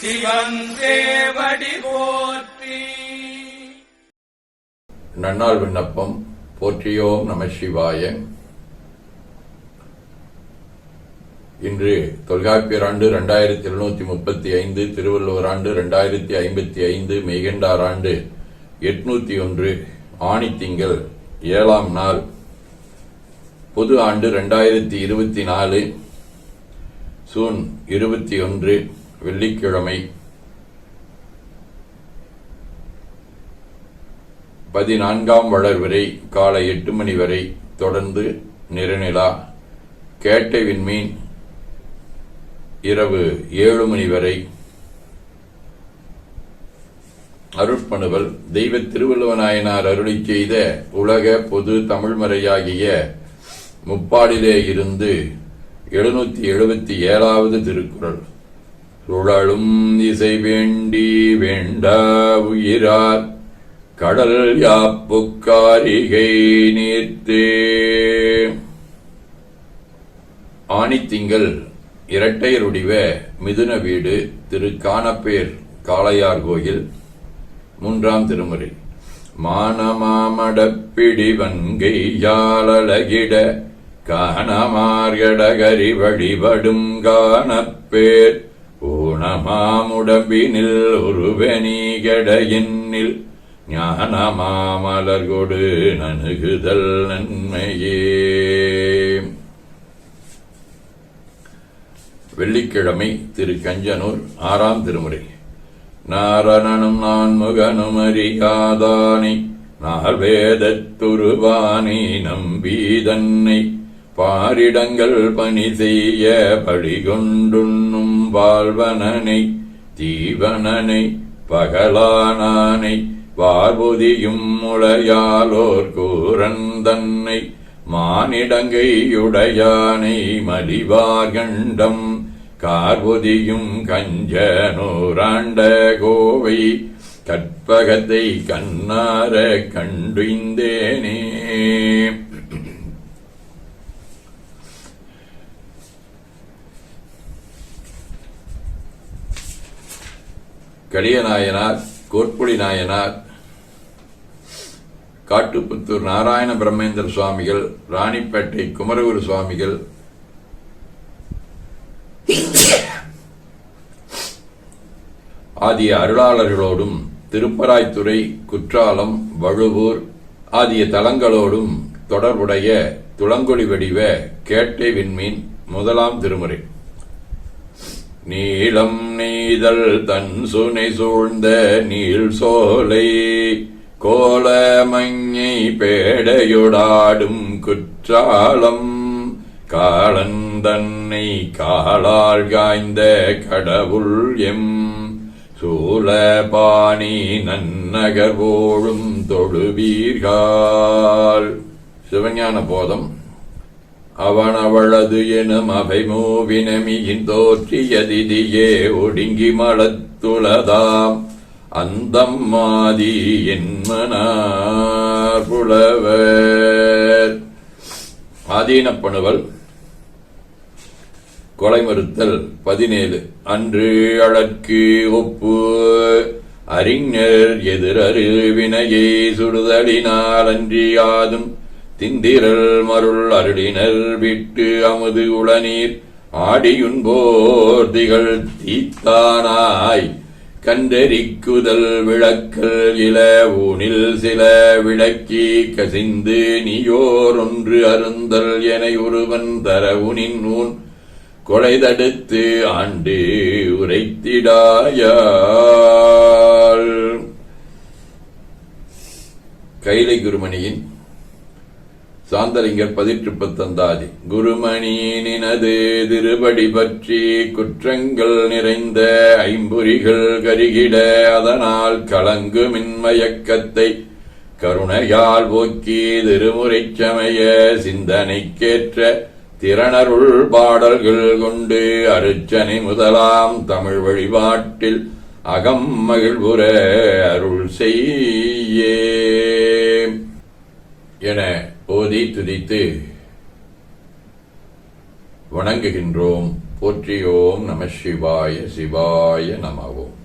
சிவன் போற்றி. நன்னாள் விண்ணப்பம். போற்றியோம் நம சிவாய. இன்று தொல்காப்பியர் ஆண்டு இரண்டாயிரத்தி எழுநூத்தி முப்பத்தி ஐந்து திருவள்ளுவர் ஆண்டு இரண்டாயிரத்தி ஐம்பத்தி ஐந்து மெய்கண்டார் ஆண்டு எட்நூத்தி ஒன்று ஆணித்திங்கள் ஏழாம் நாள். பொது ஆண்டு இரண்டாயிரத்தி இருபத்தி நாலு சூன் இருபத்தி ஒன்று. வெள்ளிக்கிழமை. பதினான்காம் வளர் வரை காலை எட்டு மணி வரை தொடர்ந்து நிறநிலா. கேட்டை விண்மீன் இரவு ஏழு மணி வரை. அருட்பணுவல் தெய்வ திருவள்ளுவநாயனார் அருளி செய்த உலக பொது தமிழ்மறையாகிய முப்பாடிலே இருந்து எழுநூத்தி எழுபத்தி ஏழாவது திருக்குறள். சுழலும் இசை வேண்டி வேண்டா உயிரார் கடல் யாப்புக்காரிகை நீர்த்தே. ஆணித்திங்கள் இரட்டையருடிவ மிதுன வீடு திரு காணப்பேர் காளையார் கோயில் மூன்றாம் திருமுறை. மானமாமடப்பிடி வன்கை யாழகிட காணமார்கடகரி வழிபடும் காணப்பேர் ஊனமாமுடம்பினில் ஒருவனீகட எண்ணில் ஞானமாமலர் கொடு நணுகுதல் நன்மையே. வெள்ளிக்கிழமை திரு கஞ்சனூர் ஆறாம் திருமுறை. நாரணனும் நான் முகனும் அறியாதானை நால்வேதத்துருவானை நம்பி தன்னை பாரிடங்கள் பணி செய்ய பழிகொண்டுண்ணும் வாழ்வனனை தீவனனை பகலானானை வார்புதியும் முளையாலோர் கூரந்தன்னை மானிடங்கையுடையானை மலிவார்கண்டம் கார்புதியும் கஞ்சனூராண்ட கோவை கற்பகத்தை கண்ணார கண்டுந்தேனே கலியநாயனார் கோட்புலி நாயனார் காட்டுப்புத்தூர் நாராயண பிரம்மேந்திர சுவாமிகள் ராணிப்பேட்டை குமரகுரு சுவாமிகள் ஆகிய அருளாளர்களோடும் திருப்பராய்த்துறை குற்றாலம் வழுவூர் ஆகிய தலங்களோடும் தொடர்புடைய துளங்கொடி வடிவ கேட்டை விண்மீன் முதலாம் திருமுறை. நீளம் நெய்தல் தன் சுனை சூழ்ந்த நீள் சோலை கோலமஞ்ஞை பேடையுடாடும் குற்றாலம் காளந்தன்னை காலால் காய்ந்த கடவுள் எம். சூலபாணி நன்னகர் போழும் தொழுவீர்கள் சிவஞான போதம் அவனவளது எனும் அவை மூவினமியின் தோற்றியதிதியே ஒடுங்கி மலத்துளதாம் அந்தம் மாதி என்மனார் புலவர். ஆதீனப்பணுவல். கொலை மறுத்தல் பதினேழு. அன்று அழற்கு ஒப்பு அறிஞர் எதிர் அறிவினையை சுடுதலினால் அன்றியாதும் திந்திரல் மருள் அருளினர் விட்டு அமுது உளநீர் ஆடியுன்போர் திகழ் தீத்தானாய் கண்டறிக்குதல் விளக்கல் இல ஊனில் சில விளக்கி கசிந்து நீயோர் ஒன்று அருந்தல் என ஒருவன் தர உனின் நூன் கொலை தடுத்து ஆண்டு உரைத்திடாயாள். கைலை குருமணியின் சாந்தலிங்கர் பதிற்றுப்பு பத்தந்தாதி குருமணினினது திருபடி பற்றி குற்றங்கள் நிறைந்த ஐம்பொறிகள் கருகிட அதனால் கலங்கு மின்மயக்கத்தை கருணையால் போக்கி திருமுறை சமய சிந்தனைக்கேற்ற திறனருள் பாடல்கள் கொண்டு அருச்சனை முதலாம் தமிழ் வழிபாட்டில் அகம் மகிழ்வுற அருள் செய்யே. என ஓதி துதித்து வணங்குகின்றோம். போற்றியோம் நம சிவாய சிவாய நமவோம்